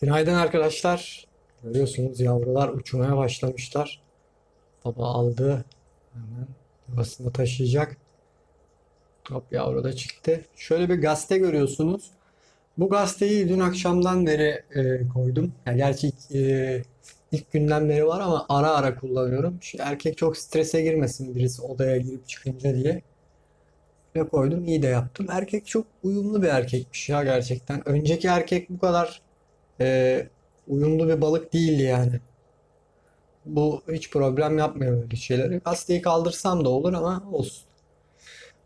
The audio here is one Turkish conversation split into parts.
Günaydın arkadaşlar. Görüyorsunuz yavrular uçmaya başlamışlar. Baba aldı. Hemen yuvasına taşıyacak. Hop yavru da çıktı. Şöyle bir gazete görüyorsunuz. Bu gazeteyi dün akşamdan beri e, koydum. Ya gerçi e, ilk günden beri var ama ara ara kullanıyorum. Şu erkek çok strese girmesin birisi odaya girip çıkınca diye. Ve koydum. iyi de yaptım. Erkek çok uyumlu bir erkekmiş ya gerçekten. Önceki erkek bu kadar e, uyumlu bir balık değildi yani. Bu hiç problem yapmıyor böyle şeyleri. Gazeteyi kaldırsam da olur ama olsun.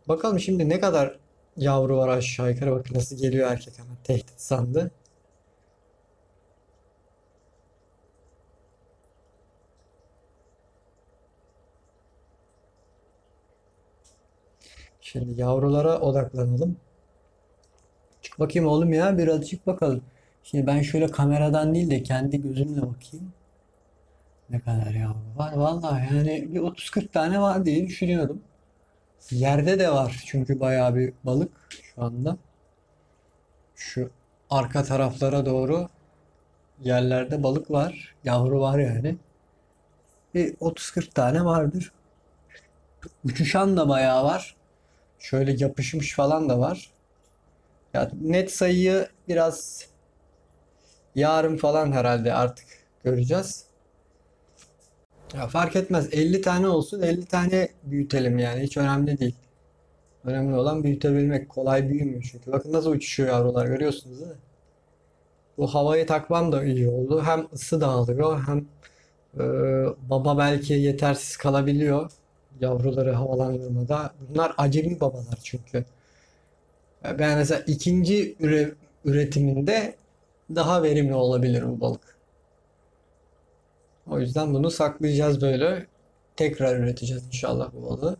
Bakalım şimdi ne kadar yavru var aşağı yukarı. Bakın nasıl geliyor erkek hemen tehdit sandı. Şimdi yavrulara odaklanalım. Çık bakayım oğlum ya birazcık bakalım. Şimdi ben şöyle kameradan değil de kendi gözümle bakayım. Ne kadar yavru var? Vallahi yani bir 30-40 tane var diye düşünüyorum. Yerde de var çünkü bayağı bir balık şu anda. Şu arka taraflara doğru yerlerde balık var. Yavru var yani. Bir 30-40 tane vardır. Uçuşan da bayağı var. Şöyle yapışmış falan da var. Ya net sayıyı biraz yarın falan herhalde artık göreceğiz. Ya fark etmez 50 tane olsun 50 tane büyütelim yani hiç önemli değil. Önemli olan büyütebilmek. Kolay büyümüyor çünkü. Bakın nasıl uçuşuyor yavrular görüyorsunuz değil mi? Bu havayı takmam da iyi oldu. Hem ısı dağılıyor hem e, baba belki yetersiz kalabiliyor yavruları havalandırmada. Bunlar acemi babalar çünkü. Ben mesela ikinci üre- üretiminde daha verimli olabilir bu balık. O yüzden bunu saklayacağız böyle. Tekrar üreteceğiz inşallah bu balığı.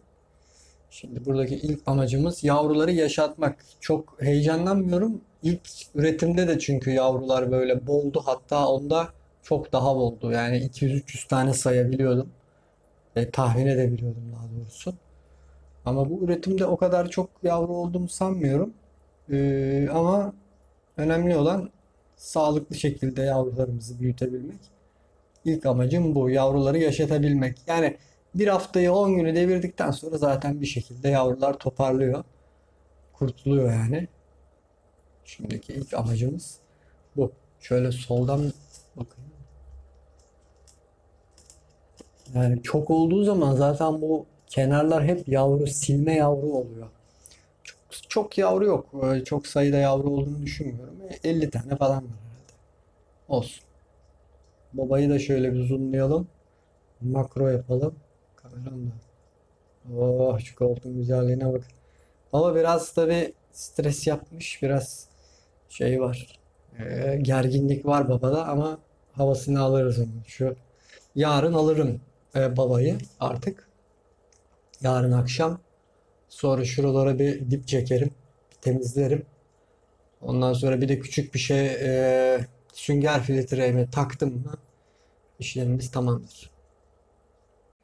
Şimdi buradaki ilk amacımız yavruları yaşatmak. Çok heyecanlanmıyorum. İlk üretimde de çünkü yavrular böyle boldu. Hatta onda çok daha boldu. Yani 200-300 tane sayabiliyordum. E, tahmin edebiliyordum daha doğrusu. Ama bu üretimde o kadar çok yavru olduğumu sanmıyorum. Ee, ama önemli olan sağlıklı şekilde yavrularımızı büyütebilmek. İlk amacım bu. Yavruları yaşatabilmek. Yani bir haftayı 10 günü devirdikten sonra zaten bir şekilde yavrular toparlıyor. Kurtuluyor yani. Şimdiki ilk amacımız bu. Şöyle soldan bakın. Yani çok olduğu zaman zaten bu kenarlar hep yavru, silme yavru oluyor. Çok, yavru yok. Öyle çok sayıda yavru olduğunu düşünmüyorum. E, 50 tane falan var herhalde. Olsun. Babayı da şöyle bir zoomlayalım. Makro yapalım. Kameram da. Oh şu koltuğun güzelliğine bak. Baba biraz tabii stres yapmış. Biraz şey var. E, gerginlik var babada ama havasını alırız onun. Şu yarın alırım e, babayı artık. Yarın akşam. Sonra şuralara bir dip çekerim. temizlerim. Ondan sonra bir de küçük bir şey e, sünger filtremi taktım mı işlemimiz tamamdır.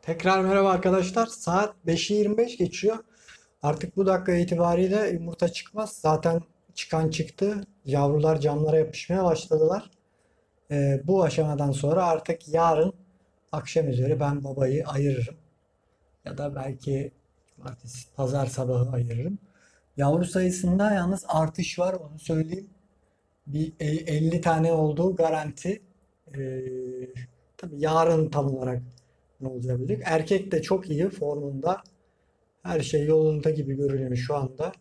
Tekrar merhaba arkadaşlar. Saat 5'i 25 geçiyor. Artık bu dakika itibariyle yumurta çıkmaz. Zaten çıkan çıktı. Yavrular camlara yapışmaya başladılar. E, bu aşamadan sonra artık yarın akşam üzeri ben babayı ayırırım. Ya da belki cumartesi, pazar sabahı ayırırım. Yavru sayısında yalnız artış var onu söyleyeyim. Bir e- 50 tane olduğu garanti. Ee, tabii yarın tam olarak ne olacak bildik. Erkek de çok iyi formunda. Her şey yolunda gibi görünüyor şu anda.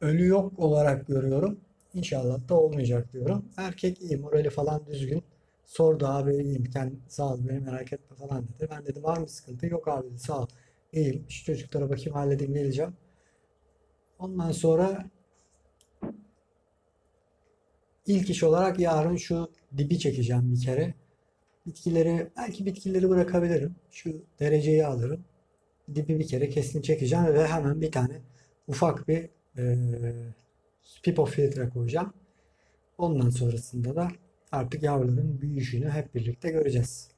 Ölü yok olarak görüyorum. İnşallah da olmayacak diyorum. Erkek iyi, morali falan düzgün. Sordu abi iyiyim, kendi, sağ ol beni merak etme falan dedi. Ben dedim var mı sıkıntı? Yok abi sağ ol. İyiyim. Şu çocuklara bakayım halledeyim geleceğim. Ondan sonra ilk iş olarak yarın şu dibi çekeceğim bir kere. Bitkileri, belki bitkileri bırakabilirim. Şu dereceyi alırım. Dibi bir kere kesin çekeceğim ve hemen bir tane ufak bir e, pipo filtre koyacağım. Ondan sonrasında da artık yavruların büyüyüşünü hep birlikte göreceğiz.